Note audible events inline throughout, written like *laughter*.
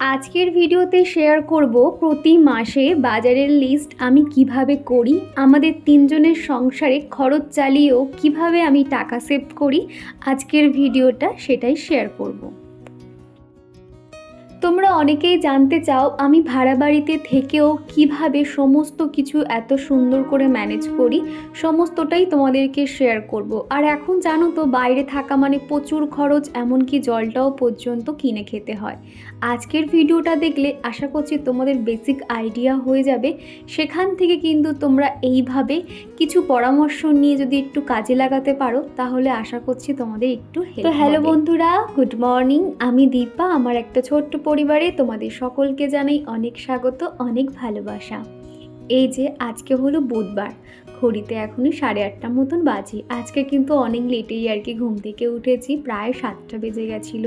আজকের ভিডিওতে শেয়ার করব প্রতি মাসে বাজারের লিস্ট আমি কীভাবে করি, আমাদের তিনজনের সংসারে খরচ চালিয়েও কীভাবে আমি টাকা সেভ করি, আজকের ভিডিওটা সেটাই শেয়ার করব। তোমরা অনেকেই জানতে চাও আমি ভাড়া বাড়িতে থেকেও কীভাবে সমস্ত কিছু এত সুন্দর করে ম্যানেজ করি সমস্তটাই তোমাদেরকে শেয়ার করব। আর এখন জানো তো বাইরে থাকা মানে প্রচুর খরচ এমনকি জলটাও পর্যন্ত কিনে খেতে হয়। আজকের ভিডিওটা দেখলে আশা করছি তোমাদের বেসিক আইডিয়া হয়ে যাবে। সেখান থেকে কিন্তু তোমরা এইভাবে কিছু পরামর্শ নিয়ে যদি একটু কাজে লাগাতে পারো তাহলে আশা করছি তোমাদের একটু তো হ্যালো বন্ধুরা গুড মর্নিং আমি দীপা আমার একটা ছোট্ট পরিবারে তোমাদের সকলকে জানাই অনেক স্বাগত অনেক ভালোবাসা। এই যে আজকে হলো বুধবার ঘড়িতে এখনই সাড়ে আটটা মতন বাজে। আজকে কিন্তু অনেক লেটেই আর কি ঘুম থেকে উঠেছি, প্রায় সাতটা বেজে গেছিল।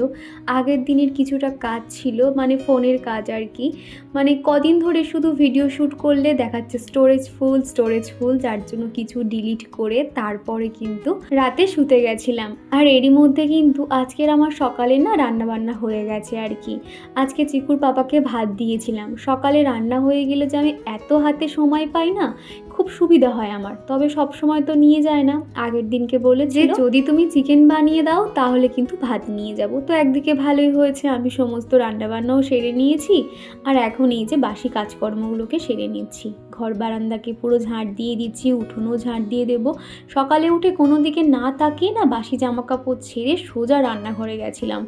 আগের দিনের কিছুটা কাজ ছিল মানে ফোনের কাজ আর কি। মানে কদিন ধরে শুধু ভিডিও শ্যুট করলে দেখাচ্ছে স্টোরেজ ফুল স্টোরেজ ফুল, যার জন্য কিছু ডিলিট করে তারপরে কিন্তু রাতে শুতে গেছিলাম। আর এরই মধ্যে কিন্তু আজকের আমার সকালে না রান্না বান্না হয়ে গেছে আর কি। আজকে চিকুর পাপাকে ভাত দিয়েছিলাম। সকালে রান্না হয়ে গেলে যে আমি এত হাতে সময় পাই না খুব সুবিধা হয় আমার। তবে সব সময় তো নিয়ে যায় না। আগের দিনকে বলে যে যদি তুমি চিকেন বানিয়ে দাও তাহলে কিন্তু ভাত নিয়ে যাব। তো একদিকে ভালোই হয়েছে আমি সমস্ত রান্নাবান্নাও সেরে নিয়েছি। আর এখন এই যে বাসি কাজকর্মগুলোকে সেরে নিচ্ছি। ঘর বারান্দাকে পুরো ঝাঁট দিয়ে দিচ্ছি, উঠোনও ঝাঁট দিয়ে দেবো। সকালে উঠে কোনো দিকে না তাকিয়ে না বাসি জামা কাপড় ছেড়ে সোজা রান্নাঘরে গেছিলাম।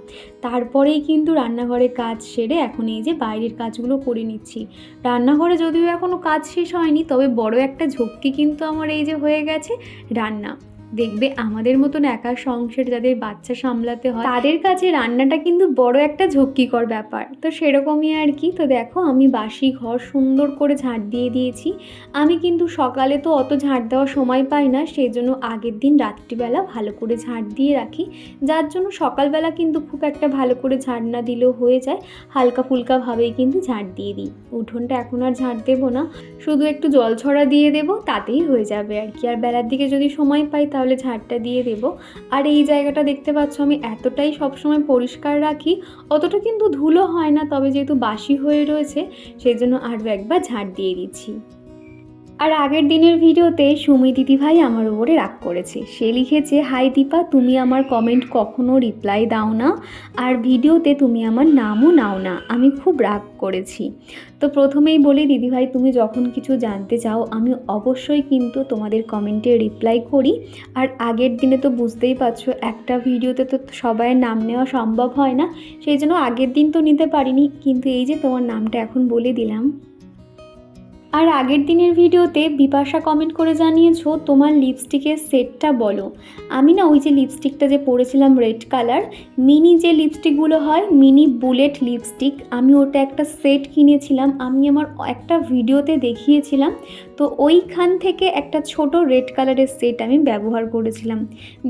তারপরেই কিন্তু রান্নাঘরে কাজ সেরে এখন এই যে বাইরের কাজগুলো করে নিচ্ছি। রান্নাঘরে যদিও এখনও কাজ শেষ হয়নি, তবে বড় একটা ঝক্কি কিন্তু আমার এই যে হয়ে গেছে, রান্না। দেখবে আমাদের মতন একা সংসার যাদের বাচ্চা সামলাতে হয়, তাদের কাছে রান্নাটা কিন্তু বড় একটা ঝক্কিকর ব্যাপার। তো সেরকমই আর কি। তো দেখো, আমি বাসি ঘর সুন্দর করে ঝাঁট দিয়ে দিয়েছি। আমি কিন্তু সকালে তো অত ঝাঁট দেওয়ার সময় পাই না সেই জন্য আগের দিন রাত্রিবেলা ভালো করে ঝাঁট দিয়ে রাখি। যার জন্য সকালবেলা কিন্তু খুব একটা ভালো করে ঝাঁট না দিলেও হয়ে যায়। হালকা ফুলকাভাবেই কিন্তু ঝাঁট দিয়ে দিই। উঠোনটা এখন আর ঝাঁট দেবো না। শুধু একটু জল ছড়া দিয়ে দেবো, তাতেই হয়ে যাবে আর কি। আর বেলার দিকে যদি সময় পাই তাহলে ঝাড়টা দিয়ে দেব। আর এই জায়গাটা দেখতে পাচ্ছ আমি এতটাই সবসময় পরিষ্কার রাখি, অতটা কিন্তু ধুলো হয় না, তবে যেহেতু বাসি হয়ে রয়েছে, সেই জন্য আরও একবার ঝাড় দিয়ে দিচ্ছি। আর আগের দিনের ভিডিওতে সুমি দিদি ভাই আমার উপরে রাগ করেছে। সে লিখেছে, হাই দীপা, তুমি আমার কমেন্ট কখনো রিপ্লাই দাও না। আর ভিডিওতে তুমি আমার নামও নাও না। আমি খুব রাগ করেছি। তো প্রথমেই বলি, দিদিভাই, তুমি যখন কিছু জানতে চাও, আমি অবশ্যই কিন্তু তোমাদের কমেন্টে রিপ্লাই করি। আর আগের দিনে তো বুঝতেই পারছ, একটা ভিডিওতে তো সবাইয়ের নাম নেওয়া সম্ভব হয় না। সেই জন্য আগের দিন তো নিতে পারিনি। কিন্তু এই যে তোমার নামটা এখন বলে দিলাম আর আগের দিনের ভিডিওতে বিপাশা কমেন্ট করে জানিয়েছো, তোমার লিপস্টিকের সেটটা বলো। আমি না ওই যে লিপস্টিকটা যে পরেছিলাম রেড কালার মিনি যে লিপস্টিকগুলো হয় মিনি বুলেট লিপস্টিক আমি ওটা একটা সেট কিনেছিলাম। আমি আমার একটা ভিডিওতে দেখিয়েছিলাম, তো ওইখান থেকে একটা ছোট রেড কালারের সেট আমি ব্যবহার করেছিলাম।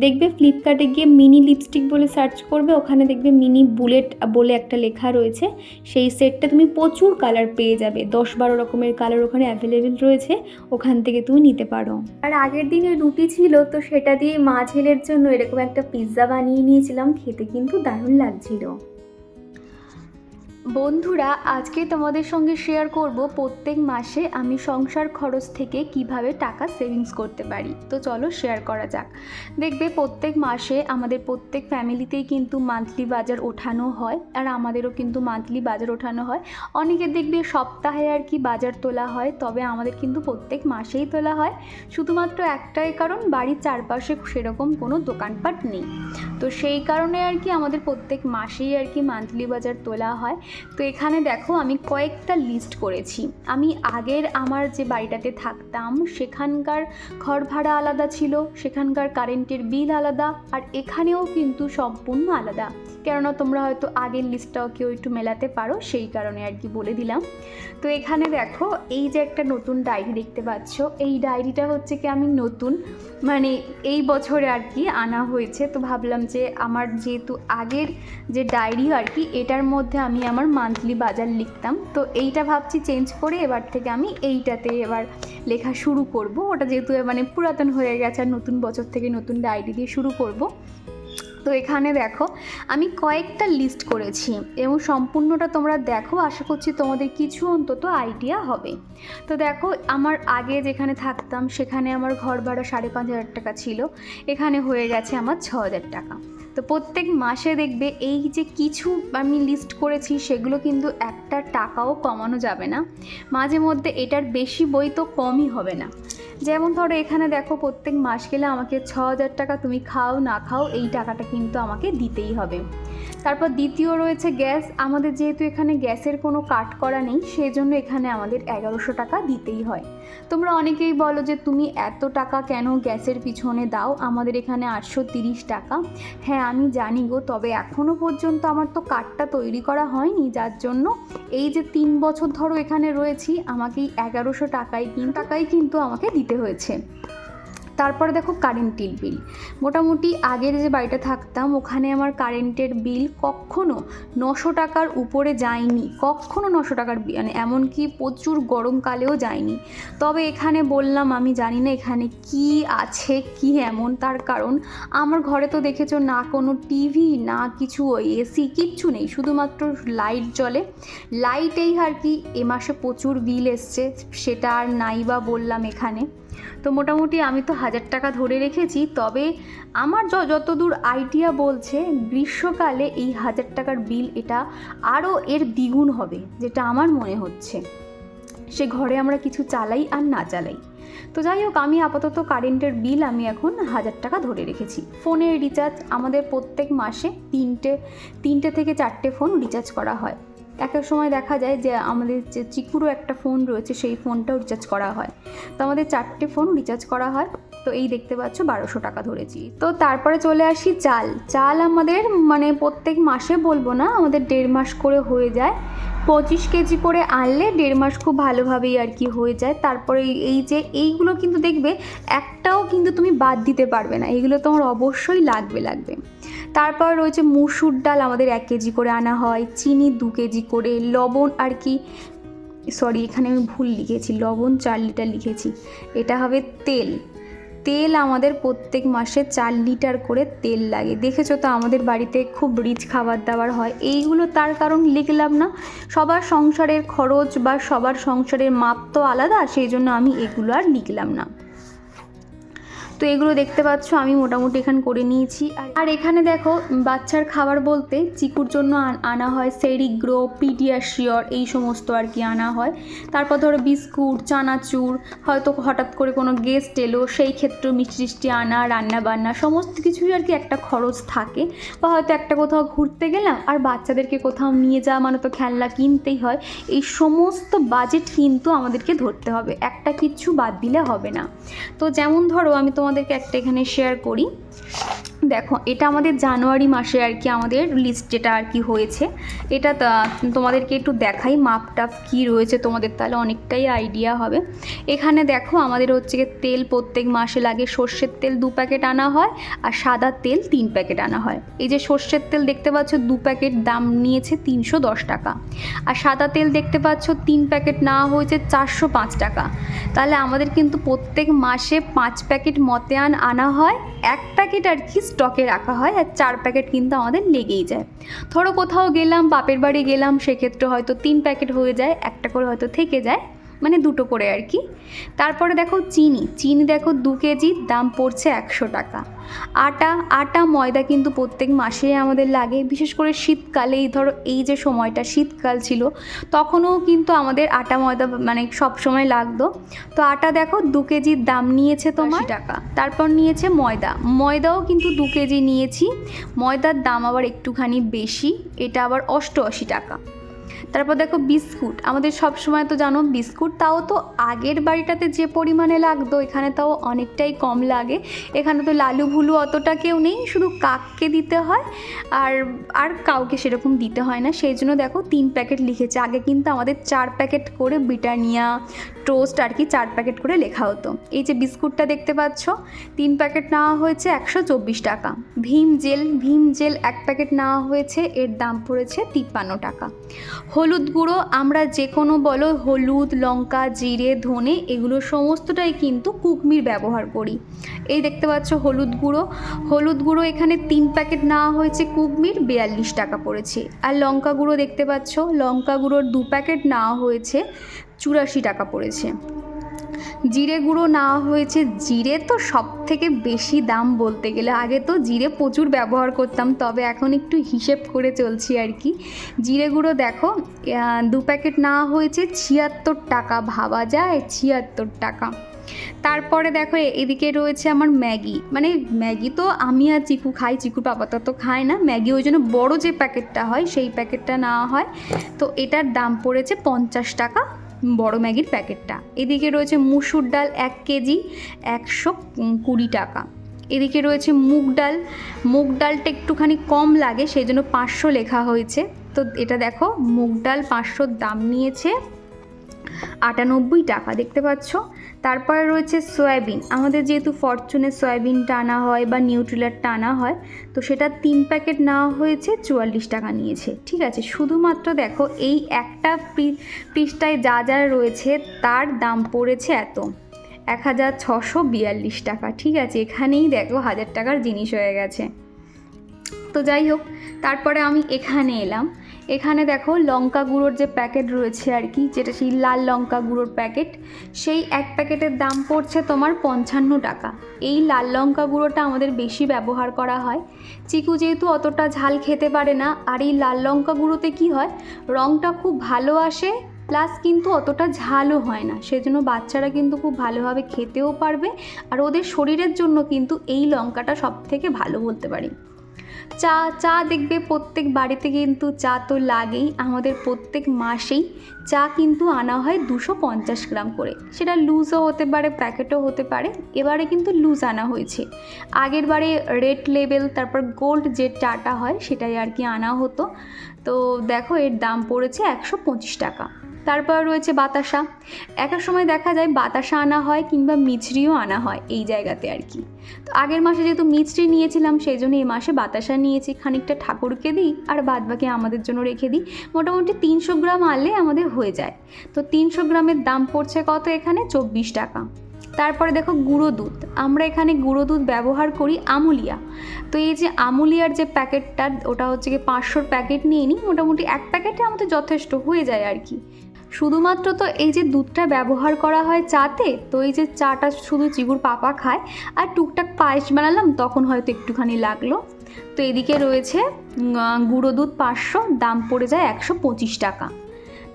দেখবে ফ্লিপকার্টে গিয়ে মিনি লিপস্টিক বলে সার্চ করবে, ওখানে দেখবে মিনি বুলেট বলে একটা লেখা রয়েছে। সেই সেটটা তুমি প্রচুর কালার পেয়ে যাবে, দশ বারো রকমের কালার ওখানে অ্যাভেলেবেল রয়েছে, ওখান থেকে তুমি নিতে পারো। আর আগের দিনে রুটি ছিল, তো সেটা দিয়ে মা ছেলের জন্য এরকম একটা পিৎজা বানিয়ে নিয়েছিলাম, খেতে কিন্তু দারুণ লাগছিল। বন্ধুরা, আজকে তোমাদের সঙ্গে শেয়ার করব প্রত্যেক মাসে আমি সংসার খরচ থেকে কীভাবে টাকা সেভিংস করতে পারি। তো চলো শেয়ার করা যাক। দেখবে প্রত্যেক মাসে আমাদের প্রত্যেক ফ্যামিলিতেই কিন্তু মান্থলি বাজার ওঠানো হয় আর আমাদেরও কিন্তু মান্থলি বাজার ওঠানো হয়। অনেকে দেখবে সপ্তাহে আর কি বাজার তোলা হয়, তবে আমাদের কিন্তু প্রত্যেক মাসেই তোলা হয়। শুধুমাত্র একটাই কারণ, বাড়ির চারপাশে সেরকম কোনো দোকানপাট নেই। তো সেই কারণে আর কি আমাদের প্রত্যেক মাসেই আর কি মান্থলি বাজার তোলা হয়। তো এখানে দেখো আমি কয়েকটা লিস্ট করেছি। আমি আগের আমার যে বাড়িটাতে থাকতাম, সেখানকার ঘর ভাড়া আলাদা ছিল, সেখানকার কারেন্টের বিল আলাদা, আর এখানেও কিন্তু সম্পূর্ণ আলাদা। কেননা তোমরা হয়তো আগের লিস্টটাও কেউ একটু মেলাতে পারো, সেই কারণে আর কি বলে দিলাম। তো এখানে দেখো, এই যে একটা নতুন ডায়েরি দেখতে পাচ্ছ, এই ডায়েরিটা হচ্ছে কি আমি নতুন মানে এই বছরে আর কি আনা হয়েছে। তো ভাবলাম যে আমার যেহেতু আগের যে ডায়েরি আর কি, এটার মধ্যে আমি আমার মান্থলি বাজার লিখতাম। তো এইটা ভাবছি চেঞ্জ করে এবার থেকে আমি এইটাতে এবার লেখা শুরু করব। ওটা যেহেতু মানে পুরাতন হয়ে গেছে আর নতুন বছর থেকে নতুন ডায়েরি দিয়ে শুরু করব। তো এখানে দেখো, আমি কয়েকটা লিস্ট করেছি এবং সম্পূর্ণটা তোমরা দেখো। আশা করছি তোমাদের কিছু অন্তত আইডিয়া হবে। তো দেখো, আমার আগে যেখানে থাকতাম সেখানে আমার ঘর ভাড়া সাড়ে পাঁচ হাজার টাকা ছিল। এখানে হয়ে গেছে আমার ছ হাজার টাকা। তো প্রত্যেক মাসে দেখবে এই যে কিছু আমি লিস্ট করেছি, সেগুলো কিন্তু একটা টাকাও কমানো যাবে না। মাঝে মধ্যে এটার বেশি বই তো কমই হবে না। যেমন ধরো এখানে দেখো প্রত্যেক মাস গেলে আমাকে ছ হাজার টাকা তুমি খাও, না খাও, এই টাকাটা কিন্তু আমাকে দিতেই হবে। তারপর দ্বিতীয় রয়েছে গ্যাস। আমাদের যেহেতু এখানে গ্যাসের কোনো কাট করা নেই সেই জন্য এখানে আমাদের এগারোশো টাকা দিতেই হয়। তোমরা অনেকেই বলো যে তুমি এত টাকা কেন গ্যাসের পিছনে দাও? আমাদের এখানে আটশো তিরিশ টাকা। হ্যাঁ আমি জানি গো, তবে এখনও পর্যন্ত আমার তো কার্ডটা তৈরি করা হয়নি। যার জন্য এই যে তিন বছর ধরো এখানে রয়েছি, আমাকে এগারোশো টাকায় তিন টাকাই কিন্তু আমাকে দিতে হয়েছে। তারপরে দেখো কারেন্টের বিল। মোটামুটি আগের যে বাড়িটা থাকতাম, ওখানে আমার কারেন্টের বিল কখনো নশো টাকার উপরে যায়নি। কখনো নশো টাকার মানে এমনকি প্রচুর গরমকালেও যায়নি। তবে এখানে বললাম, আমি জানি না এখানে কি আছে, কি এমন, তার কারণ আমার ঘরে তো দেখেছ না কোনো টিভি, না কিছু ওই এসি, কিচ্ছু নেই। শুধুমাত্র লাইট জ্বলে। লাইটেই আর কি এ মাসে প্রচুর বিল এসছে, সেটা আর নাই বা বললাম এখানে। তো মোটামুটি আমি তো হাজার টাকা ধরে রেখেছি, তবে আমার যতদূর আইডিয়া বলছে, গ্রীষ্মকালে এই হাজার টাকার বিল এটা আরও এর দ্বিগুণ হবে, যেটা আমার মনে হচ্ছে। সে ঘরে আমরা কিছু চালাই আর না চালাই। তো যাই হোক, আমি আপাতত কারেন্টের বিল আমি এখন হাজার টাকা ধরে রেখেছি। ফোনের রিচার্জ আমাদের প্রত্যেক মাসে তিনটে তিনটে থেকে চারটে ফোন রিচার্জ করা হয়। এক এক সময় দেখা যায় যে আমাদের যে চিকুরও একটা ফোন রয়েছে, সেই ফোনটাও রিচার্জ করা হয়। তো আমাদের চারটে ফোন রিচার্জ করা হয়। তো এই দেখতে পাচ্ছ বারোশো টাকা ধরেছি। তো তারপরে চলে আসি চাল। চাল আমাদের মানে প্রত্যেক মাসে বলব না, আমাদের দেড় মাস করে হয়ে যায়। পঁচিশ কেজি করে আনলে দেড় মাস খুব ভালোভাবেই আর কি হয়ে যায়। তারপরে এই- যে এইগুলো কিন্তু দেখবে, একটাও কিন্তু তুমি বাদ দিতে পারবে না। এগুলো তোমার অবশ্যই লাগবে লাগবে। তারপর রয়েছে মুসুর ডাল আমাদের এক কেজি করে আনা হয়, চিনি দু কেজি করে, লবণ আর কি সরি এখানে আমি ভুল লিখেছি, লবণ চার লিটার লিখেছি, এটা হবে তেল। তেল আমাদের প্রত্যেক মাসে চার লিটার করে তেল লাগে। দেখেছ তো আমাদের বাড়িতে খুব রিচ খাবার দাবার হয়, এইগুলো তার কারণ লিখলাম না, সবার সংসারের খরচ বা সবার সংসারের মাপ তো আলাদা, সেই জন্য আমি এগুলো আর লিখলাম না। তো এগুলো দেখতে পাচ্ছ, আমি মোটামুটি এখানে করে নিয়েছি। আর এখানে দেখো, বাচ্চার খাবার বলতে চিকুর জন্য আন- হয় সেরিগ্রো, পিডিয়াশিওর, এই সমস্ত আর কি আনা হয়। তারপর ধরো বিস্কুট, চানাচুর, হয়তো হঠাৎ করে কোনো গেস্ট এলো, সেই ক্ষেত্রে মিষ্টি টিষ্টি আনা, রান্না বান্না, সমস্ত কিছুই আর কি একটা খরচ থাকে। বা হয়তো একটা কোথাও ঘুরতে গেলাম, আর বাচ্চাদেরকে কোথাও নিয়ে যাওয়া মানে তো খেলনা কিনতেই হয়। এই সমস্ত বাজেট কিন্তু আমাদেরকে ধরতে হবে। একটা কিচ্ছু বাদ দিলে হবে না। তো যেমন ধরো, আমি তোমাদেরকে একটা এখানে শেয়ার করি। দেখো, এটা আমাদের জানুয়ারি মাসে আর কি আমাদের লিস্ট যেটা আর কি হয়েছে, এটা তোমাদেরকে একটু দেখাই মাপ টাপ কী রয়েছে তোমাদের, তাহলে অনেকটাই আইডিয়া হবে। এখানে দেখো, আমাদের হচ্ছে তেল প্রত্যেক মাসে লাগে সর্ষের তেল দু প্যাকেট আনা হয়, আর সাদা তেল তিন প্যাকেট আনা হয়। এই যে সর্ষের তেল দেখতে পাচ্ছ, দু প্যাকেট দাম নিয়েছে তিনশো দশ টাকা। আর সাদা তেল দেখতে পাচ্ছ, তিন প্যাকেট নেওয়া হয়েছে চারশো পাঁচ টাকা। তাহলে আমাদের কিন্তু প্রত্যেক মাসে পাঁচ প্যাকেট মতেয়ান আনা হয় এক প্যাকেট আর কি স্টকে রাখা হয় আর চার প্যাকেট কিন্তু আমাদের লেগেই যায়। ধরো কোথাও গেলাম, বাপের বাড়ি গেলাম, সেক্ষেত্রে হয়তো তিন প্যাকেট হয়ে যায়, একটা করে হয়তো থেকে যায়। মানে দুটো করে আর কি। তারপরে দেখো চিনি। চিনি দেখো দু কেজি দাম পড়ছে একশো টাকা। আটা আটা ময়দা কিন্তু প্রত্যেক মাসে আমাদের লাগে। বিশেষ করে শীতকালে এই ধরো এই যে সময়টা শীতকাল ছিল তখনও কিন্তু আমাদের আটা ময়দা মানে সব সময় লাগতো। তো আটা দেখো দু কেজির দাম নিয়েছে তোমার। টাকা। তারপর নিয়েছে ময়দা। ময়দাও কিন্তু দু কেজি নিয়েছি। ময়দার দাম আবার একটুখানি বেশি। এটা আবার অষ্টআশি টাকা। তারপর দেখো বিস্কুট। আমাদের সব সময় তো জানো বিস্কুট, তাও তো আগের বাড়িটাতে যে পরিমাণে লাগতো, এখানে তাও অনেকটাই কম লাগে। এখানে তো লালু ভুলু অতটা কেউ নেই, শুধু কাককে দিতে হয় আর আর কাউকে সেরকম দিতে হয় না। সেই জন্য দেখো তিন প্যাকেট লিখেছে। আগে কিন্তু আমাদের চার প্যাকেট করে ব্রিটানিয়া টোস্ট আর কি চার প্যাকেট করে লেখা হতো। এই যে বিস্কুটটা দেখতে পাচ্ছ, তিন প্যাকেট নেওয়া হয়েছে একশো চব্বিশ টাকা। ভীম জেল ভীম জেল এক প্যাকেট নেওয়া হয়েছে, এর দাম পড়েছে তিপ্পান্ন টাকা। হলুদ গুঁড়ো, আমরা যে কোনো বলো হলুদ, লঙ্কা, জিরে, ধনে, এগুলো সমস্তটাই কিন্তু কুকমির ব্যবহার করি। এই দেখতে পাচ্ছ হলুদ গুঁড়ো। হলুদ গুঁড়ো এখানে তিন প্যাকেট নেওয়া হয়েছে কুকমির, বিয়াল্লিশ টাকা পড়েছে। আর লঙ্কা গুঁড়ো দেখতে পাচ্ছ, লঙ্কা গুঁড়োর দু প্যাকেট নেওয়া হয়েছে চুরাশি টাকা পড়েছে। জিরে গুঁড়ো নেওয়া হয়েছে। জিরে তো সব থেকে বেশি দাম বলতে গেলে। আগে তো জিরে প্রচুর ব্যবহার করতাম, তবে এখন একটু হিসেব করে চলছি আর কি। জিরে গুঁড়ো দেখো দু প্যাকেট নেওয়া হয়েছে ছিয়াত্তর টাকা, ভাবা যায় ছিয়াত্তর টাকা। তারপরে দেখো এদিকে রয়েছে আমার ম্যাগি। মানে ম্যাগি তো আমি আর চিকু খাই, চিকুর পাপা তো খায় না। ম্যাগি ওই জন্য বড়ো যে প্যাকেটটা হয়, সেই প্যাকেটটা নেওয়া হয়। তো এটার দাম পড়েছে পঞ্চাশ টাকা। বড় ম্যাগির প্যাকেটটা। এদিকে রয়েছে মুসুর ডাল এক কেজি, একশো কুড়ি টাকা। এদিকে রয়েছে মুগ ডাল। মুগ ডালটা একটুখানি কম লাগে সেই জন্য পাঁচশো লেখা হয়েছে। তো এটা দেখো, মুগ ডাল পাঁচশোর দাম নিয়েছে আটানব্বই টাকা, দেখতে পাচ্ছ? তারপরে রয়েছে সয়াবিন। আমাদের যেহেতু ফরচুনের সয়াবিনটা টানা হয় বা নিউট্রিলারটা টানা হয়, তো সেটা তিন প্যাকেট নেওয়া হয়েছে, চুয়াল্লিশ টাকা নিয়েছে। ঠিক আছে? শুধুমাত্র দেখো, এই একটা পি- পিসটায় যা যা রয়েছে, তার দাম পড়েছে এত। এক হাজার ছশো বিয়াল্লিশ টাকা। ঠিক আছে? এখানেই দেখো, হাজার টাকার জিনিস হয়ে গেছে। তো যাই হোক, তারপরে আমি এখানে এলাম। এখানে দেখো লঙ্কা গুঁড়োর যে প্যাকেট রয়েছে আর কি, যেটা সেই লাল লঙ্কা গুঁড়োর প্যাকেট, সেই এক প্যাকেটের দাম পড়ছে তোমার পঞ্চান্ন টাকা। এই লাল লঙ্কা গুঁড়োটা আমাদের বেশি ব্যবহার করা হয়। চিকু যেহেতু অতটা ঝাল খেতে পারে না, আর এই লাল লঙ্কা গুঁড়োতে কি হয় রঙটা খুব ভালো আসে, প্লাস কিন্তু অতটা ঝালও হয় না। সেজন্য বাচ্চারা কিন্তু খুব ভালোভাবে খেতেও পারবে, আর ওদের শরীরের জন্য কিন্তু এই লঙ্কাটা সব থেকে ভালো বলতে পারি। চা চা দেখবে প্রত্যেক বাড়িতে কিন্তু চা তো লাগেই, আমাদের প্রত্যেক মাসেই চা কিন্তু আনা হয় দুশো পঞ্চাশ গ্রাম করে। সেটা লুজও হতে পারে, প্যাকেটও হতে পারে, এবারে কিন্তু লুজ আনা হয়েছে। আগের বারে রেড লেবেল, তারপর গোল্ড যে চাটা হয়, সেটাই আর কি আনা হতো। তো দেখো এর দাম পড়েছে একশো পঁচিশ টাকা। তারপর রয়েছে বাতাসা। এক সময় দেখা যায় বাতাসা আনা হয় কিংবা মিছরিও আনা হয় এই জায়গাতে আর কি। তো আগের মাসে যেহেতু মিছরি নিয়েছিলাম, সেই জন্য এই মাসে বাতাসা নিয়েছি। খানিকটা ঠাকুরকে দিই আর বাদ বাকি আমাদের জন্য রেখে দিই। মোটামুটি তিনশো গ্রাম আনলে আমাদের হয়ে যায়। তো তিনশো গ্রামের দাম পড়ছে কত এখানে? চব্বিশ টাকা। তারপরে দেখো গুঁড়ো দুধ। আমরা এখানে গুঁড়ো দুধ ব্যবহার করি আমুলিয়া। তো এই যে আমুলিয়ার যে প্যাকেটটা, ওটা হচ্ছে কি পাঁচশোর প্যাকেট নিয়ে নিই। মোটামুটি এক প্যাকেটে আমাদের যথেষ্ট হয়ে যায় আর কি। শুধুমাত্র তো এই যে দুধটা ব্যবহার করা হয় চাতে, তো এই যে চাটা শুধু চিগুর পাপা খায়, আর টুকটাক পায়েস বানালাম, তখন হয়তো একটুখানি লাগল। তো এদিকে রয়েছে গুঁড়ো দুধ পাঁচশো, দাম পড়ে যায় একশো পঁচিশ টাকা।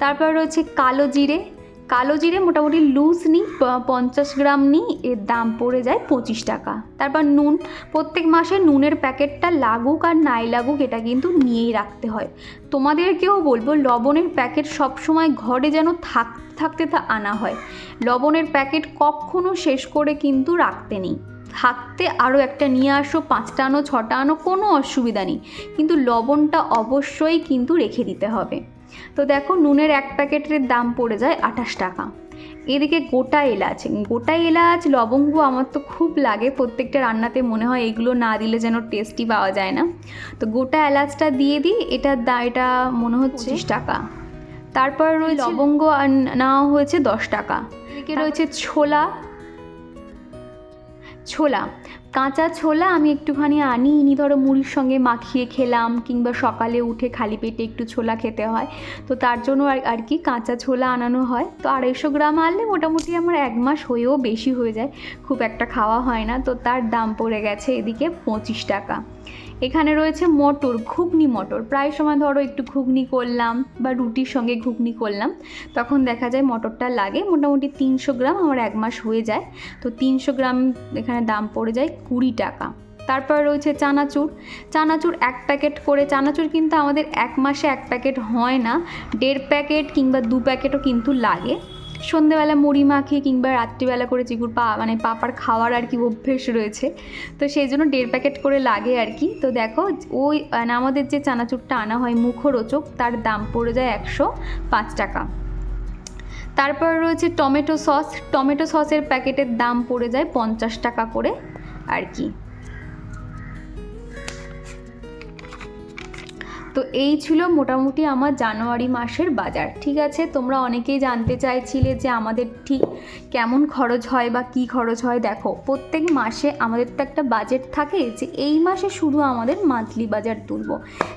তারপর রয়েছে কালো জিরে কালো জিরে মোটামুটি লুজ নিই পঞ্চাশ গ্রাম নিই এর দাম পড়ে যায় পঁচিশ টাকা। তারপর নুন, প্রত্যেক মাসে নুনের প্যাকেটটা লাগুক আর নাই লাগুক, এটা কিন্তু নিয়েই রাখতে হয়। তোমাদেরকেও বলব, লবণের প্যাকেট সবসময় ঘরে যেন থাক, থাকতে তা আনা হয়। লবণের প্যাকেট কখনো শেষ করে কিন্তু রাখতে নেই। থাকতে আরও একটা নিয়ে আসো, পাঁচটা আনো, ছটা আনো, কোনো অসুবিধা নেই। কিন্তু লবণটা অবশ্যই কিন্তু রেখে দিতে হবে। তো দেখো নুনের এক প্যাকেটের দাম পড়ে যায় আঠাশ টাকা। এদিকে গোটা এলাচ গোটা এলাচ লবঙ্গ আমার তো খুব লাগে প্রত্যেকটা রান্নাতে মনে হয় এগুলো না দিলে যেন টেস্টি পাওয়া যায় না। তো গোটা এলাচটা দিয়ে দিই এটার দা এটা মনে হচ্ছে টাকা। তারপর ওই লবঙ্গ নেওয়া হয়েছে দশ টাকা। এদিকে রয়েছে ছোলা ছোলা। কাঁচা ছোলা আমি একটুখানি আনি, ইনি ধরো মুড়ির সঙ্গে মাখিয়ে খেলাম, কিংবা সকালে উঠে খালি পেটে একটু ছোলা খেতে হয়। তো তার জন্য আর আর কি কাঁচা ছোলা আনানো হয়। তো আড়াইশো গ্রাম আনলে মোটামুটি আমার এক মাস হয়েও বেশি হয়ে যায়। খুব একটা খাওয়া হয় না, তো তার দাম পড়ে গেছে এদিকে পঁচিশ টাকা। এখানে রয়েছে মটর, ঘুগনি মটর। প্রায় সময় ধরো একটু ঘুগনি করলাম বা রুটির সঙ্গে ঘুগনি করলাম, তখন দেখা যায় মটরটা লাগে মোটামুটি তিনশো গ্রাম, আমার এক মাস হয়ে যায়। তো তিনশো গ্রাম এখানে দাম পড়ে যায় কুড়ি টাকা। তারপর রয়েছে চানাচুর। চানাচুর এক প্যাকেট করে, চানাচুর কিন্তু আমাদের এক মাসে এক প্যাকেট হয় না, দেড় প্যাকেট কিংবা দু প্যাকেটও কিন্তু লাগে। সন্ধেবেলা মুড়ি মাখিয়ে কিংবা রাত্রিবেলা করে চিকুর পা মানে পাপার খাওয়ার আর কি অভ্যেস রয়েছে। তো সেই জন্য দেড় প্যাকেট করে লাগে আর কি। তো দেখো, ওই মানে আমাদের যে চানাচুরটা আনা হয় মুখরোচক, তার দাম পড়ে যায় একশো পাঁচ টাকা। তারপর রয়েছে টমেটো সস। টমেটো সসের প্যাকেটের দাম পড়ে যায় পঞ্চাশ টাকা করে আর কি। এই ছিল মোটামুটি আমার জানুয়ারি মাসের বাজার, ঠিক আছে? তোমরা অনেকেই জানতে চাইছিলে যে আমাদের ঠিক কেমন খরচ হয় বা কি খরচ হয়। দেখো, প্রত্যেক মাসে আমাদের তো একটা বাজেট থাকে যে এই মাসে শুধু আমাদের মান্থলি বাজার তুলবো।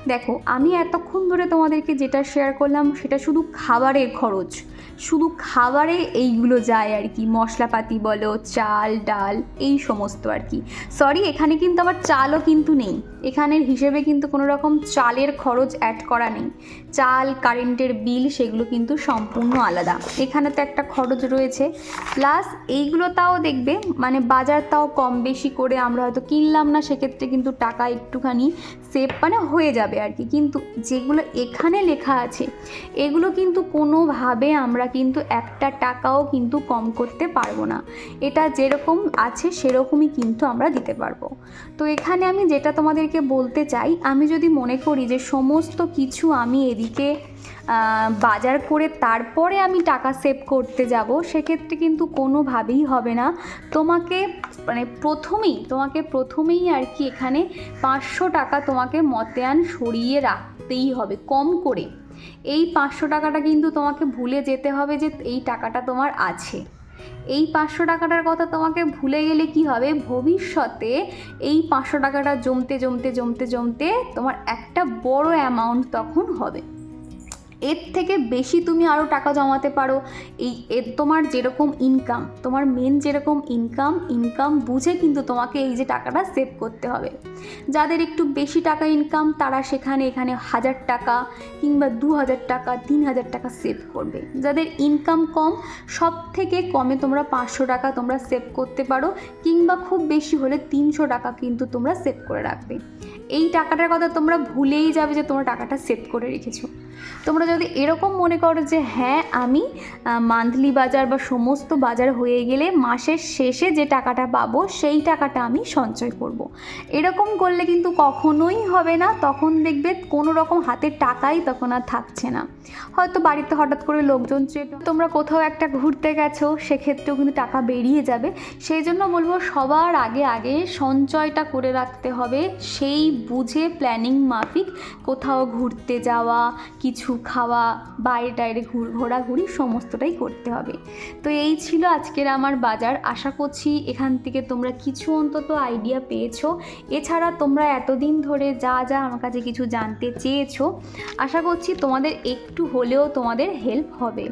দেখো, আমি এতক্ষণ ধরে তোমাদেরকে যেটা শেয়ার করলাম সেটা শুধু খাবারের খরচ। শুধু খাবারে এইগুলো যায় আর কি, মশলাপাতি বলো, চাল, ডাল, এই সমস্ত আর কি। সরি এখানে কিন্তু আবার চালও কিন্তু নেই। এখানের হিসেবে কিন্তু কোনো রকম চালের খরচ অ্যাড করা নেই। চাল কারেন্টের বিল সেগুলো কিন্তু সম্পূর্ণ আলাদা। এখানে তো একটা খরচ রয়েছে। প্লাস এইগুলো তাও দেখবে মানে বাজার তাও কম বেশি করে আমরা হয়তো কিনলাম না, সেক্ষেত্রে কিন্তু টাকা একটুখানি সেভ মানে হয়ে যাবে আর কি। কিন্তু যেগুলো এখানে লেখা আছে, এগুলো কিন্তু কোনোভাবে আমরা কিন্তু একটা টাকাও কিন্তু কম করতে পারব না। এটা যেরকম আছে, সেরকমই কিন্তু আমরা দিতে পারব। তো এখানে আমি যেটা তোমাদেরকে বলতে চাই, আমি যদি মনে করি যে সমস্ত কিছু আমি এদিকে বাজার করে তারপরে আমি টাকা সেভ করতে যাব, সেক্ষেত্রে কিন্তু কোনোভাবেই হবে না। তোমাকে মানে প্রথমেই, তোমাকে প্রথমেই আর কি এখানে পাঁচশো টাকা তোমাকে মতেয়ান সরিয়ে রাখতেই হবে, কম করে। এই পাঁচশো টাকাটা কিন্তু তোমাকে ভুলে যেতে হবে যে এই টাকাটা তোমার আছে। এই পাঁচশো টাকাটার কথা তোমাকে ভুলে গেলে কি হবে? ভবিষ্যতে এই পাঁচশো টাকাটা জমতে জমতে জমতে জমতে তোমার একটা বড় অ্যামাউন্ট তখন হবে। এর থেকে বেশি তুমি আরও টাকা জমাতে পারো। এই এর তোমার যেরকম ইনকাম তোমার মেন যেরকম ইনকাম ইনকাম বুঝে কিন্তু তোমাকে এই যে টাকাটা সেভ করতে হবে। যাদের একটু বেশি টাকা ইনকাম তারা সেখানে, এখানে হাজার টাকা কিংবা দু হাজার টাকা, তিন হাজার টাকা সেভ করবে। যাদের ইনকাম কম সব থেকে কমে তোমরা পাঁচশো টাকা তোমরা সেভ করতে পারো কিংবা খুব বেশি হলে তিনশো টাকা কিন্তু তোমরা সেভ করে রাখবে। এই টাকাটার কথা তোমরা ভুলেই যাবে যে তোমরা টাকাটা সেভ করে রেখেছো। তোমরা যদি এরকম মনে করো যে হ্যাঁ আমি মান্থলি বাজার বা সমস্ত বাজার হয়ে গেলে মাসের শেষে যে টাকাটা পাবো, সেই টাকাটা আমি সঞ্চয় করব। এরকম করলে কিন্তু কখনোই হবে না, তখন দেখবে কোনো রকম হাতে টাকাই তখন আর থাকছে না। হয়তো বাড়িতে হঠাৎ করে লোকজন তোমরা কোথাও একটা ঘুরতে গেছো, সেক্ষেত্রেও কিন্তু টাকা বেরিয়ে যাবে। সেই জন্য বলব সবার আগে আগে সঞ্চয়টা করে রাখতে হবে। সেই বুঝে প্ল্যানিং মাফিক কোথাও ঘুরতে যাওয়া কিছু খাওয়া, বাইরে টাইরে ঘুর, ঘোরাঘুরি সমস্তটাই করতে হবে। তো এই ছিল আজকের আমার বাজার। আশা করছি এখান থেকে তোমরা কিছু অন্তত আইডিয়া পেয়েছ। এছাড়া তোমরা এতদিন ধরে যা যা আমার কাছে কিছু জানতে চেয়েছো, আশা করছি তোমাদের একটু হলেও তোমাদের হেল্প হবে।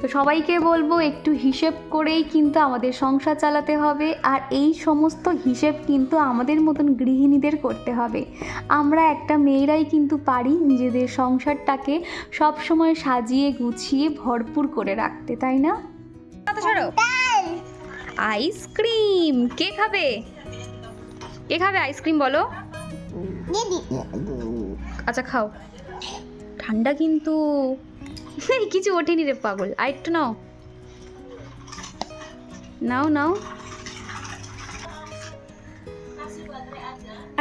তো সবাইকে বলব একটু হিসেব করেই কিন্তু আমাদের সংসার চালাতে হবে আর এই সমস্ত হিসেব কিন্তু আমাদের মতন গৃহিণীদের করতে হবে। আমরা একটা মেয়েরাই কিন্তু পারি নিজেদের সংসারটাকে সবসময় সাজিয়ে গুছিয়ে ভরপুর করে রাখতে তাই না? আইসক্রিম। কে খাবে? কে খাবে আইসক্রিম বলো? আচ্ছা খাও। ঠান্ডা কিন্তু *laughs* কিছু ওঠেনি রে পাগল। আর একটু নাও। নাও নাও।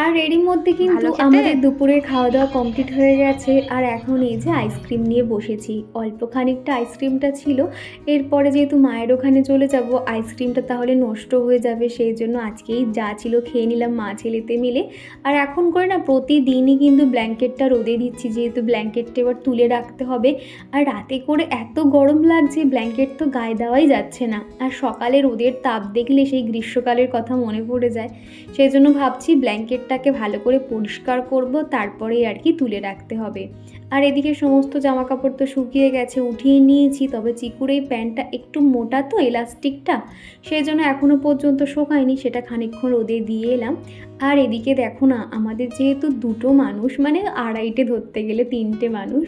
আর এরই মধ্যে কিন্তু আমাদের দুপুরের খাওয়া দাওয়া কমপ্লিট হয়ে গেছে। আর এখন এই যে আইসক্রিম নিয়ে বসেছি। অল্প খানিকটা আইসক্রিমটা ছিল। এরপরে যেহেতু মায়ের ওখানে চলে যাব আইসক্রিমটা তাহলে নষ্ট হয়ে যাবে। সেই জন্য আজকেই যা ছিল খেয়ে নিলাম মা ছেলেতে মিলে। আর এখন করে না প্রতিদিনই কিন্তু ব্ল্যাঙ্কেটটা রোদে দিচ্ছি। যেহেতু ব্ল্যাঙ্কেটটা এবার তুলে রাখতে হবে। আর রাতে করে এত গরম লাগছে ব্ল্যাঙ্কেট তো গায়ে দেওয়াই যাচ্ছে না। আর সকালে রোদের তাপ দেখলে সেই গ্রীষ্মকালের কথা মনে পড়ে যায়। সেই জন্য ভাবছি ব্ল্যাঙ্কেটটাকে ভালো করে পরিষ্কার করব তারপরেই আর কি তুলে রাখতে হবে। আর এদিকে সমস্ত জামা কাপড় তো শুকিয়ে গেছে, উঠিয়ে নিয়েছি, তবে চিকুর এই প্যান্টটা একটু মোটা তো, এলাস্টিকটা। সেই জন্য এখনও পর্যন্ত শোকায়নি, সেটা খানিকক্ষণ রোদে দিয়ে এলাম। আর এদিকে দেখো না, আমাদের যেহেতু দুটো মানুষ মানে আড়াইটে ধরতে গেলে তিনটে মানুষ,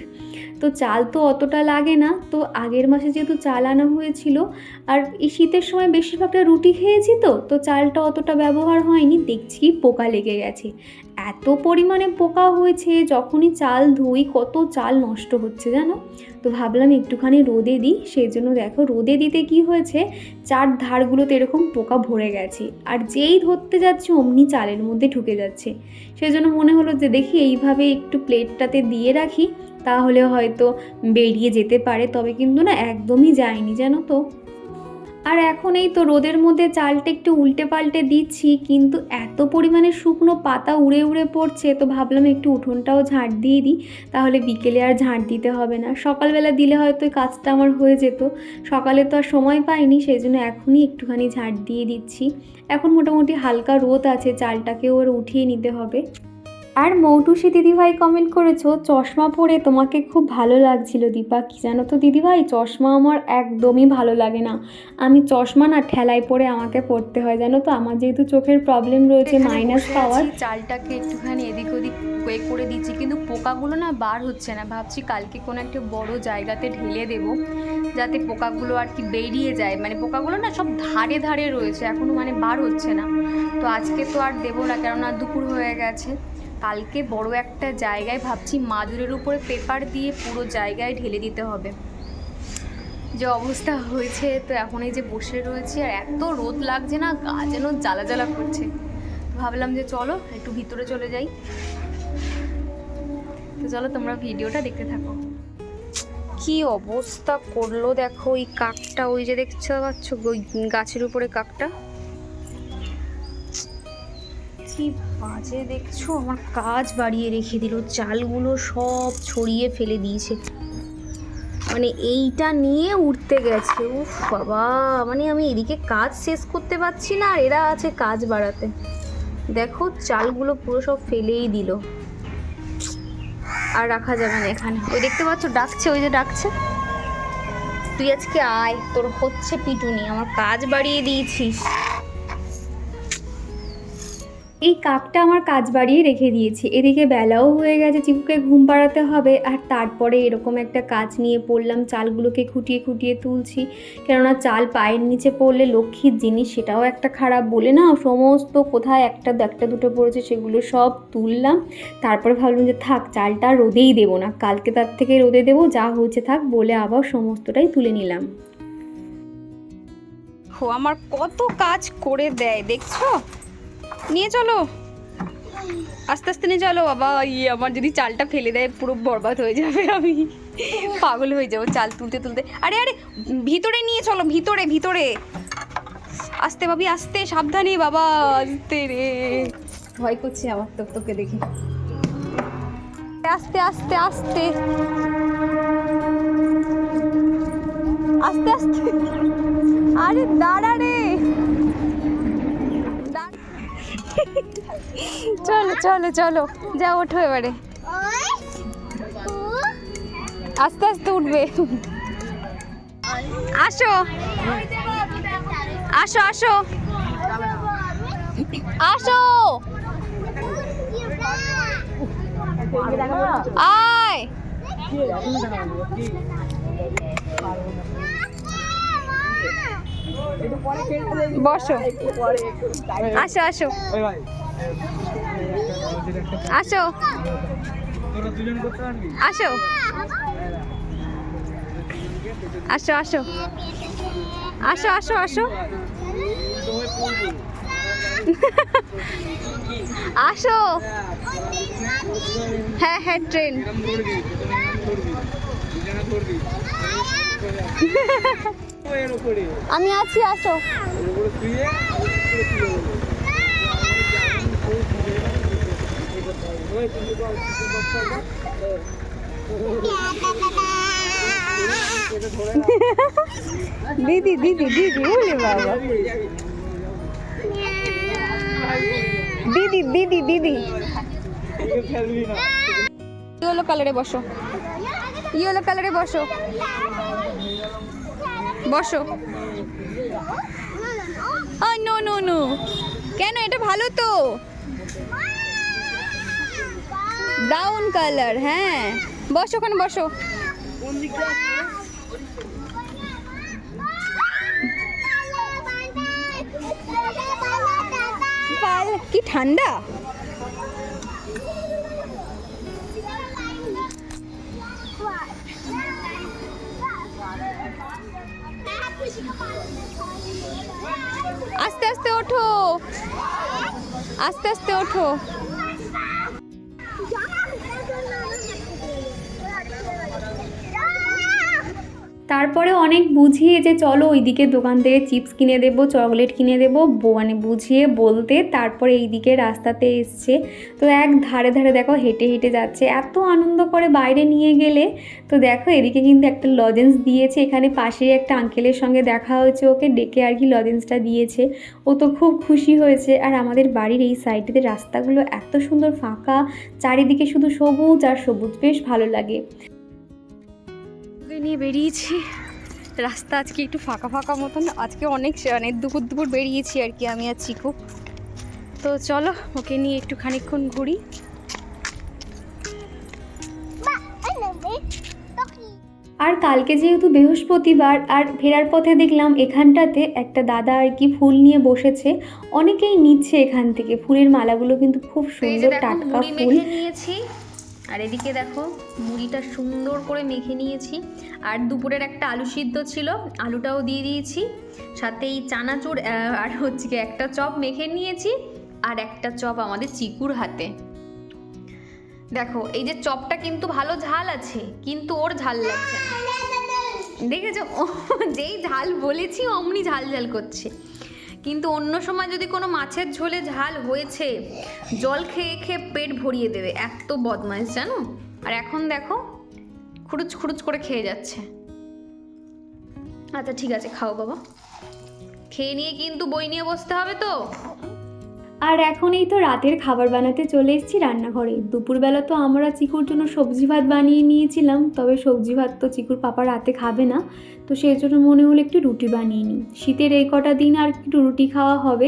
তো চাল তো অতটা লাগে না। তো আগের মাসে যেহেতু চাল আনা হয়েছিল, আর এই শীতের সময় বেশিরভাগটা রুটি খেয়েছি তো তো চালটা অতটা ব্যবহার হয়নি, দেখছি পোকা লেগে গেছে। এত পরিমাণে পোকা হয়েছে, যখনই চাল ধুই, কত চাল নষ্ট হচ্ছে জানো? তো ভাবলাম একটুখানি রোদে দিই, সেই জন্য দেখো রোদে দিতে কি হয়েছে? চার ধারগুলোতে এরকম পোকা ভরে গেছে। আর যেই ধরতে যাচ্ছে, অমনি চালের মধ্যে ঢুকে যাচ্ছে। সেই জন্য মনে হলো যে দেখি এইভাবে একটু প্লেটটাতে দিয়ে রাখি, তাহলে হয়তো বেরিয়ে যেতে পারে। তবে কিন্তু না, একদমই যায়নি, জানো তো? আর এখন এই তো রোদের মধ্যে চালটা একটু উল্টে পাল্টে দিচ্ছি, কিন্তু এত পরিমাণে শুকনো পাতা উড়ে উড়ে পড়ছে, তো ভাবলাম একটু উঠোনটাও ঝাঁট দিয়ে দিই, তাহলে বিকেলে আর ঝাঁট দিতে হবে না। সকালবেলা দিলে হয়তো কাজটা আমার হয়ে যেত, সকালে তো আর সময় পাইনি সেই জন্য এখনই একটুখানি ঝাঁট দিয়ে দিচ্ছি। এখন মোটামুটি হালকা রোদ আছে, চালটাকেও ওর উঠিয়ে নিতে হবে। আর মৌটুসি দিদিভাই কমেন্ট করেছ চশমা পরে তোমাকে খুব ভালো লাগছিল দীপা। কি জানো তো দিদিভাই? চশমা আমার একদমই ভালো লাগে না। আমি চশমা না ঠেলায় পরে আমাকে পড়তে হয় জানো তো? আমার যেহেতু চোখের প্রবলেম রয়েছে মাইনাস পাওয়ার চালটাকে একটুখানি এদিক ওদিক ওয়ে করে দিচ্ছি কিন্তু পোকাগুলো না বার হচ্ছে না। ভাবছি কালকে কোনো একটা বড় জায়গাতে ঢেলে দেব যাতে পোকাগুলো আর কি বেরিয়ে যায়। মানে পোকাগুলো না সব ধারে ধারে রয়েছে এখনও মানে বার হচ্ছে না। তো আজকে তো আর দেবো না কেননা দুপুর হয়ে গেছে। কালকে বড় একটা জায়গায় ভাবছি মাদুরের উপরে পেপার দিয়ে পুরো জায়গায় ঢেলে দিতে হবে। যে অবস্থা হয়েছে, তো এখন এই যে বসে রয়েছি আর এত রোদ লাগছে না, গা যেন জ্বালা জ্বালা করছে। ভাবলাম যে চলো, একটু ভিতরে চলে যাই। তো চলো, তোমরা ভিডিওটা দেখতে থাকো। কি অবস্থা করল দেখো ওই কাকটা, ওই যে দেখতে পাচ্ছ গাছের উপরে কাকটা? কি বাজে দেখছ? আমার কাজ বাড়িয়ে রেখে দিল, চালগুলো সব ছড়িয়ে ফেলে দিয়েছে। মানে এইটা নিয়ে উঠতে গেছে, উফ বাবা। মানে আমি এদিকে কাজ শেষ করতে পারছি না, আর এরা আছে কাজ বাড়াতে। দেখো, চালগুলো পুরো সব ফেলেই দিল। আর রাখা যাবে না এখানে। ওই দেখতে পাচ্ছ, ডাকছে, ওই যে ডাকছে। তুই আজকে আয়, তোর হচ্ছে পিটুনি, আমার কাজ বাড়িয়ে দিয়েছিস। এই কাকটা আমার কাজ বাড়িয়ে রেখে দিয়েছি। এদিকে বেলাও হয়ে গেছে, চিকুকে ঘুম পাড়াতে হবে। আর তারপরে এরকম একটা কাজ নিয়ে পড়লাম, চালগুলোকে খুঁটিয়ে খুঁটিয়ে তুলছি। কেননা চাল পায়ের নিচে পড়লে লক্ষ্মীর জিনিস, সেটাও একটা খারাপ। বলে না, সমস্ত কোথায় একটা একটা দুটো পড়েছে, সেগুলো সব তুললাম। তারপরে ভাবলাম যে থাক, চালটা রোদেই দেবো না। কালকে তার থেকে রোদে দেবো, যা হয়েছে থাক, বলে আবার সমস্তটাই তুলে নিলাম। আমার কত কাজ করে দেয়, দেখছ? নিয়ে চলো। আস্তে আস্তে নিয়ে চলো। বাবা ইয়ে আমার যদি চালটা ফেলে দেয়, পুরো বরবাদ হয়ে যাবে আমি। পাগল হয়ে যাব চাল তুলতে তুলতে। আরে আরে, ভিতরে নিয়ে চলো, ভিতরে ভিতরে। আস্তে ভাবি, আস্তে, সাবধানে বাবা, আস্তে রে। ভয় করছে আমার তো তোকে দেখে। আস্তে আস্তে আস্তে। আস্তে আস্তে। আরে, দাঁড়া রে। চলো চলো চলো। যা ওঠো এবারে। আস্তে আস্তে উঠবে। আসো। আসো আসো। আসো। আয়। বসো। আসো আসো। আসো। আসো। আসো আসো। আসো আসো আসো। আসো। হ্যাঁ হ্যাঁ ট্রেন। আমি আছি, আসো। দিদি দিদি দিদি ওলে বাবা। দিদি দিদি দিদি। ইয়েলো কালারে বসো। ইয়েলো কালারে বসো। বসো। No no no. কেন, এটা ভালো তো? ব্রাউন কালার হ্যাঁ। বসো ওখানে, বসো। কি ঠান্ডা? আস্তে আস্তে ওঠো। আস্তে আস্তে ওঠো। তারপরে অনেক বুঝিয়ে যে চলো ওইদিকে দোকান থেকে চিপস কিনে দেবো, চকলেট কিনে দেবো মানে বুঝিয়ে বলতে তারপরে এইদিকে রাস্তাতে এসছে। তো এক ধারে ধারে দেখো হেঁটে হেঁটে যাচ্ছে, এত আনন্দ করে বাইরে নিয়ে গেলে। তো দেখো এদিকে কিন্তু একটা লজেন্স দিয়েছে, এখানে পাশেই একটা আঙ্কেলের সঙ্গে দেখা হয়েছে ওকে, ডেকে আর কি লজেন্সটা দিয়েছে। ও তো খুব খুশি হয়েছে, আর আমাদের বাড়ির এই সাইডেতে রাস্তাগুলো এত সুন্দর ফাঁকা, চারিদিকে শুধু সবুজ আর সবুজ, বেশ ভালো লাগে। ওকে নিয়ে বেরিয়েছি। রাস্তা আজকে একটু ফাঁকা ফাঁকা মতন। আজকে অনেক মানে দুপুর দুপুর বেরিয়েছি আর কি আমি আর চিকু। তো চলো ওকে নিয়ে একটু খানিকক্ষণ ঘুরি। আর কালকে যেহেতু বৃহস্পতিবার আর ফেরার পথে দেখলাম এখানটাতে একটা দাদা আর কি ফুল নিয়ে বসেছে। অনেকেই নিচ্ছে এখান থেকে। ফুলের মালাগুলো কিন্তু খুব সুন্দর টাটকা ফুল। নিয়েছি। আর এদিকে দেখো, মুড়িটা সুন্দর করে মেখে নিয়েছি। আর দুপুরের একটা আলু সিদ্ধ ছিল, আলুটাও দিয়ে দিয়েছি। সাথে এই চানাচুর আর হচ্ছে কি একটা চপ মেখে নিয়েছি, আর একটা চপ আমাদের চিকুর হাতে। দেখো, এই যে চপটা কিন্তু ভালো ঝাল আছে, কিন্তু ওর ঝাল লাগছে দেখেছ? যেই ঝাল বলেছি, অমনি ঝাল ঝাল করছে। কিন্তু অন্য সময় যদি কোনো মাছের ঝোলে ঝাল হয়েছে, জল খেয়ে খেয়ে পেট ভরিয়ে দেবে। এত বদমাইশ, জানো? আর এখন দেখো, খুরুচ খুরুচ করে খেয়ে যাচ্ছে। আচ্ছা ঠিক আছে, খাও বাবা। খেয়ে নিয়ে কিন্তু বই নিয়ে বসতে হবে তো। আর এখন এই তো রাতের খাবার বানাতে চলে এসেছি রান্নাঘরে। দুপুরবেলা তো আমরা চিকুর জন্য সবজি ভাত বানিয়ে নিয়েছিলাম, তবে সবজি ভাত তো চিকুর পাপা রাতে খাবে না। তো সেই জন্য মনে হলো একটু রুটি বানিয়ে নিই। শীতের এই কটা দিন আর একটু রুটি খাওয়া হবে।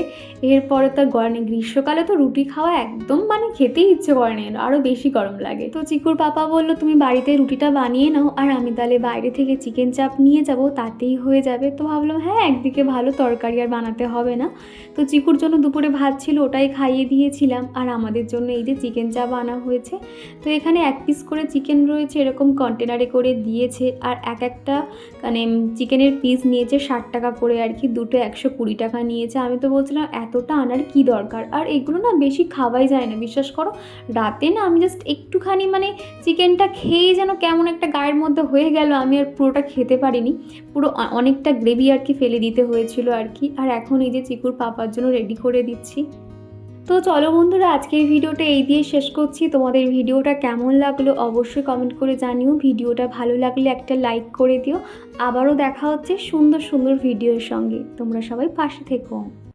এরপরে তো গরমে গ্রীষ্মকালে তো রুটি খাওয়া একদম মানে খেতেই ইচ্ছে করে না আরও বেশি গরম লাগে। তো চিকুর পাপা বলল, তুমি বাড়িতে রুটিটা বানিয়ে নাও, আর আমি তাহলে বাইরে থেকে চিকেন চাপ নিয়ে যাব, তাতেই হয়ে যাবে। তো ভাবলাম হ্যাঁ একদিকে ভালো তরকারি আর বানাতে হবে না। তো চিকুর জন্য দুপুরে ভাত ছিল, ওটাই খাইয়ে দিয়েছিলাম। আর আমাদের জন্য এই যে চিকেন চাপ আনা হয়েছে, তো এখানে এক পিস করে চিকেন রয়েছে, এরকম কন্টেনারে করে দিয়েছে। আর এক একটা মানে চিকেনের পিস নিয়েছে ষাট টাকা করে আর কি, দুটো একশো কুড়ি টাকা নিয়েছে। আমি তো বলছিলাম, এতটা আনার কি দরকার? আর এগুলো না বেশি খাওয়াই যায় না, বিশ্বাস করো। রাতে না আমি জাস্ট একটুখানি মানে চিকেনটা খেয়ে যেন কেমন একটা গায়ের মধ্যে হয়ে গেল, আমি আর পুরোটা খেতে পারিনি। পুরো অনেকটা গ্রেভি আর কি ফেলে দিতে হয়েছিল আর কি। আর এখন এই যে চিকুর পাপার জন্য রেডি করে দিচ্ছি। তো চলো বন্ধুরা, আজকের ভিডিওটা এই দিয়ে শেষ করছি। তোমাদের ভিডিওটা কেমন লাগল অবশ্যই কমেন্ট করে জানিও। ভিডিওটা ভালো লাগলে একটা লাইক করে দিও। আবারও দেখা হচ্ছে সুন্দর সুন্দর ভিডিওর সঙ্গে। তোমরা সবাই পাশে থেকো।